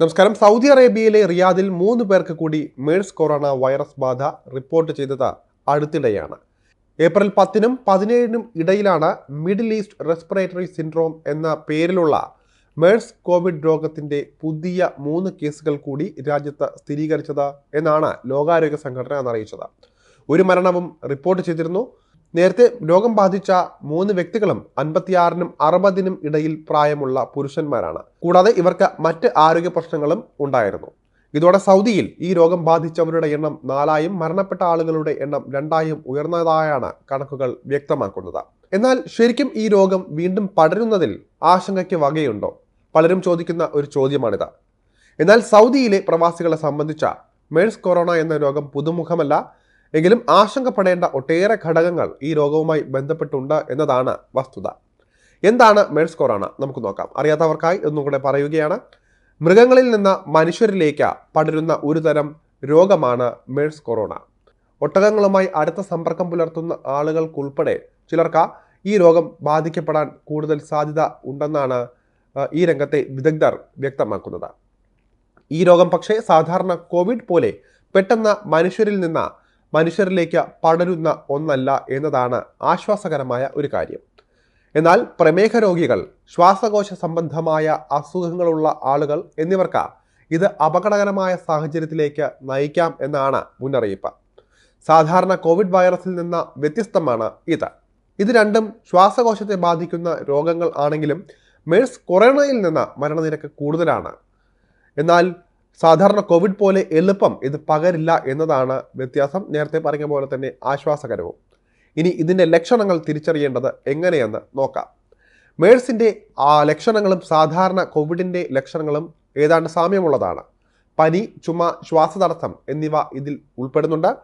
നമസ്കാരം. സൗദി അറേബ്യയിലെ റിയാദിൽ മൂന്ന് പേർക്ക് കൂടി മേഴ്സ് കൊറോണ വൈറസ് ബാധ റിപ്പോർട്ട് ചെയ്തത് അടുത്തിടെയാണ്. ഏപ്രിൽ പത്തിനും പതിനേഴിനും ഇടയിലാണ് മിഡിൽ ഈസ്റ്റ് റെസ്പിറേറ്ററി സിൻഡ്രോം എന്ന പേരിലുള്ള മേഴ്സ് കോവിഡ് രോഗത്തിന്റെ പുതിയ മൂന്ന് കേസുകൾ കൂടി രാജ്യത്ത് സ്ഥിരീകരിച്ചത് എന്നാണ് ലോകാരോഗ്യ സംഘടന അറിയിച്ചത്. ഒരു മരണവും റിപ്പോർട്ട് ചെയ്തിരുന്നു. നേരത്തെ രോഗം ബാധിച്ച മൂന്ന് വ്യക്തികളും അൻപത്തിയാറിനും അറുപതിനും ഇടയിൽ പ്രായമുള്ള പുരുഷന്മാരാണ്. കൂടാതെ ഇവർക്ക് മറ്റ് ആരോഗ്യ പ്രശ്നങ്ങളും ഉണ്ടായിരുന്നു. ഇതോടെ സൗദിയിൽ ഈ രോഗം ബാധിച്ചവരുടെ എണ്ണം നാലായും മരണപ്പെട്ട ആളുകളുടെ എണ്ണം രണ്ടായും ഉയർന്നതായാണ് കണക്കുകൾ വ്യക്തമാക്കുന്നത്. എന്നാൽ ശരിക്കും ഈ രോഗം വീണ്ടും പടരുന്നതിൽ ആശങ്കയ്ക്ക് വകയുണ്ടോ? പലരും ചോദിക്കുന്ന ഒരു ചോദ്യമാണിത്. എന്നാൽ സൗദിയിലെ പ്രവാസികളെ സംബന്ധിച്ച മേഴ്സ് കൊറോണ എന്ന രോഗം പുതുമുഖമല്ല എങ്കിലും ആശങ്കപ്പെടേണ്ട ഒട്ടേറെ ഘടകങ്ങൾ ഈ രോഗവുമായി ബന്ധപ്പെട്ടുണ്ട് എന്നതാണ് വസ്തുത. എന്താണ് മേഴ്സ് കൊറോണ നമുക്ക് നോക്കാം. അറിയാത്തവർക്കായി ഒന്നും കൂടെ പറയുകയാണ്. മൃഗങ്ങളിൽ നിന്ന് മനുഷ്യരിലേക്ക് പടരുന്ന ഒരു തരം രോഗമാണ് മേഴ്സ് കൊറോണ ഒട്ടകങ്ങളുമായി അടുത്ത സമ്പർക്കം പുലർത്തുന്ന ആളുകൾക്കുൾപ്പെടെ ചിലർക്ക് ഈ രോഗം ബാധിക്കപ്പെടാൻ കൂടുതൽ സാധ്യത ഉണ്ടെന്നാണ് ഈ രംഗത്തെ വിദഗ്ധർ വ്യക്തമാക്കുന്നത്. ഈ രോഗം പക്ഷേ സാധാരണ കോവിഡ് പോലെ പെട്ടെന്ന് മനുഷ്യരിൽ നിന്ന് മനുഷ്യരിലേക്ക് പടരുന്ന ഒന്നല്ല എന്നതാണ് ആശ്വാസകരമായ ഒരു കാര്യം. എന്നാൽ പ്രമേഹ രോഗികൾ ശ്വാസകോശ സംബന്ധമായ അസുഖങ്ങളുള്ള ആളുകൾ എന്നിവർക്ക് ഇത് അപകടകരമായ സാഹചര്യത്തിലേക്ക് നയിക്കാം എന്നാണ് മുന്നറിയിപ്പ്. സാധാരണ കോവിഡ് വൈറസിൽ നിന്ന് വ്യത്യസ്തമാണ് ഇത്. ഇത് രണ്ടും ശ്വാസകോശത്തെ ബാധിക്കുന്ന രോഗങ്ങൾ ആണെങ്കിലും മേഴ്സ് കൊറോണയിൽ നിന്ന് മരണനിരക്ക് കൂടുതലാണ്. എന്നാൽ സാധാരണ കോവിഡ് പോലെ എളുപ്പം ഇത് പകരില്ല എന്നതാണ് വ്യത്യാസം. നേരത്തെ പറഞ്ഞ പോലെ തന്നെ ആശ്വാസകരവും. ഇനി ഇതിന്റെ ലക്ഷണങ്ങൾ തിരിച്ചറിയേണ്ടത് എങ്ങനെയെന്ന് നോക്കാം. മേഴ്സിന്റെ ആ ലക്ഷണങ്ങളും സാധാരണ കോവിഡിന്റെ ലക്ഷണങ്ങളും ഏതാണ്ട് സാമ്യമുള്ളതാണ്. പനി ചുമ ശ്വാസതടസ്സം എന്നിവ ഇതിൽ ഉൾപ്പെടുന്നുണ്ട്.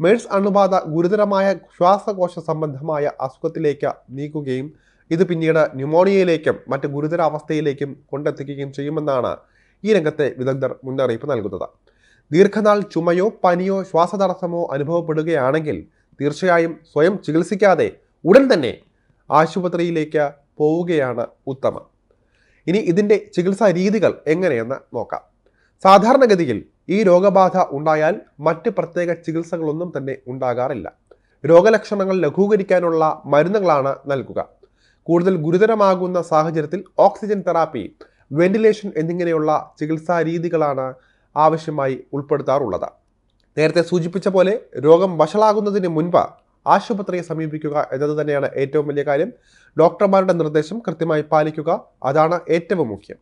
മേഴ്സ് അണുബാധ ഗുരുതരമായ ശ്വാസകോശ സംബന്ധമായ അസുഖത്തിലേക്ക് നീക്കുകയും ഇത് പിന്നീട് ന്യൂമോണിയയിലേക്കും മറ്റ് ഗുരുതര അവസ്ഥയിലേക്കും കൊണ്ടെത്തിക്കുകയും ചെയ്യുമെന്നാണ് ഈ രംഗത്തെ വിദഗ്ധർ മുന്നറിയിപ്പ് നൽകുന്നത്. ദീർഘനാൾ ചുമയോ പനിയോ ശ്വാസതടസ്സമോ അനുഭവപ്പെടുകയാണെങ്കിൽ തീർച്ചയായും സ്വയം ചികിത്സിക്കാതെ ഉടൻ തന്നെ ആശുപത്രിയിലേക്ക് പോവുകയാണ് ഉത്തമം. ഇനി ഇതിന്റെ ചികിത്സാ രീതികൾ എങ്ങനെയെന്ന് നോക്കാം. സാധാരണഗതിയിൽ ഈ രോഗബാധ ഉണ്ടായാൽ മറ്റ് പ്രത്യേക ചികിത്സകളൊന്നും തന്നെ ഉണ്ടാകാറില്ല. രോഗലക്ഷണങ്ങൾ ലഘൂകരിക്കാനുള്ള മരുന്നുകളാണ് നൽകുക. കൂടുതൽ ഗുരുതരമാകുന്ന സാഹചര്യത്തിൽ ഓക്സിജൻ തെറാപ്പി വെന്റിലേഷൻ എന്നിങ്ങനെയുള്ള ചികിത്സാ രീതികളാണ് ആവശ്യമായി ഉൾപ്പെടുത്താറുള്ളത്. നേരത്തെ സൂചിപ്പിച്ച പോലെ രോഗം വഷളാകുന്നതിന് മുൻപ് ആശുപത്രിയെ സമീപിക്കുക എന്നത് തന്നെയാണ് ഏറ്റവും വലിയ കാര്യം. ഡോക്ടർമാരുടെ നിർദ്ദേശം കൃത്യമായി പാലിക്കുക അതാണ് ഏറ്റവും മുഖ്യം.